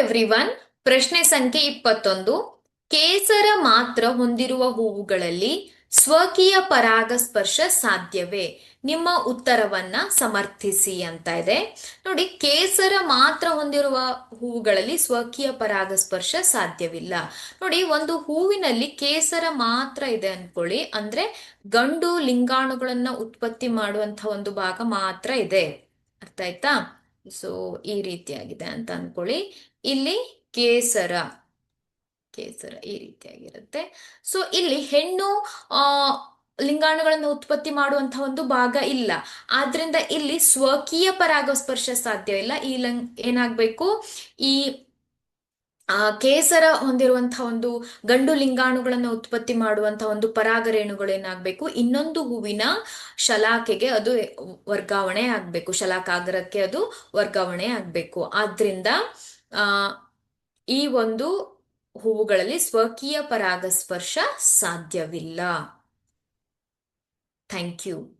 Everyone ಪ್ರಶ್ನೆ ಸಂಖ್ಯೆ ಇಪ್ಪತ್ತೊಂದು. ಕೇಸರ ಮಾತ್ರ ಹೊಂದಿರುವ ಹೂವುಗಳಲ್ಲಿ ಸ್ವಕೀಯ ಪರಾಗಸ್ಪರ್ಶ ಸಾಧ್ಯವೇ? ನಿಮ್ಮ ಉತ್ತರವನ್ನ ಸಮರ್ಥಿಸಿ ಅಂತ ಇದೆ. ನೋಡಿ, ಕೇಸರ ಮಾತ್ರ ಹೊಂದಿರುವ ಹೂವುಗಳಲ್ಲಿ ಸ್ವಕೀಯ ಪರಾಗಸ್ಪರ್ಶ ಸಾಧ್ಯವಿಲ್ಲ. ನೋಡಿ, ಒಂದು ಹೂವಿನಲ್ಲಿ ಕೇಸರ ಮಾತ್ರ ಇದೆ ಅನ್ಕೊಳ್ಳಿ. ಅಂದ್ರೆ ಗಂಡು ಲಿಂಗಾಣುಗಳನ್ನ ಉತ್ಪತ್ತಿ ಮಾಡುವಂತ ಒಂದು ಭಾಗ ಮಾತ್ರ ಇದೆ. ಅರ್ಥ ಆಯ್ತಾ? ಸೊ ಈ ರೀತಿಯಾಗಿದೆ ಅಂತ ಅನ್ಕೊಳ್ಳಿ. ಇಲ್ಲಿ ಕೇಸರ ಕೇಸರ ಈ ರೀತಿಯಾಗಿರುತ್ತೆ. ಸೊ ಇಲ್ಲಿ ಹೆಣ್ಣು ಲಿಂಗಾಣುಗಳನ್ನು ಉತ್ಪತ್ತಿ ಮಾಡುವಂತಹ ಒಂದು ಭಾಗ ಇಲ್ಲ. ಆದ್ರಿಂದ ಇಲ್ಲಿ ಸ್ವಕೀಯ ಪರಾಗಸ್ಪರ್ಶ ಸಾಧ್ಯವಿಲ್ಲ ಈ ಲಂಗ್ ಏನಾಗಬೇಕು? ಈ ಕೇಸರ ಹೊಂದಿರುವಂತಹ ಒಂದು ಗಂಡು ಲಿಂಗಾಣುಗಳನ್ನು ಉತ್ಪತ್ತಿ ಮಾಡುವಂತಹ ಒಂದು ಪರಾಗರೇಣುಗಳು ಏನಾಗ್ಬೇಕು ಇನ್ನೊಂದು ಹೂವಿನ ಶಲಾಕೆಗೆ ಅದು ವರ್ಗಾವಣೆ ಆಗ್ಬೇಕು. ಶಲಾಕಾಗರಕ್ಕೆ ಅದು ವರ್ಗಾವಣೆ ಆಗ್ಬೇಕು. ಆದ್ರಿಂದ, ಆ, ಈ ಒಂದು ಹೂವುಗಳಲ್ಲಿ ಸ್ವಕೀಯ ಪರಾಗಸ್ಪರ್ಶ ಸಾಧ್ಯವಿಲ್ಲ. Thank you.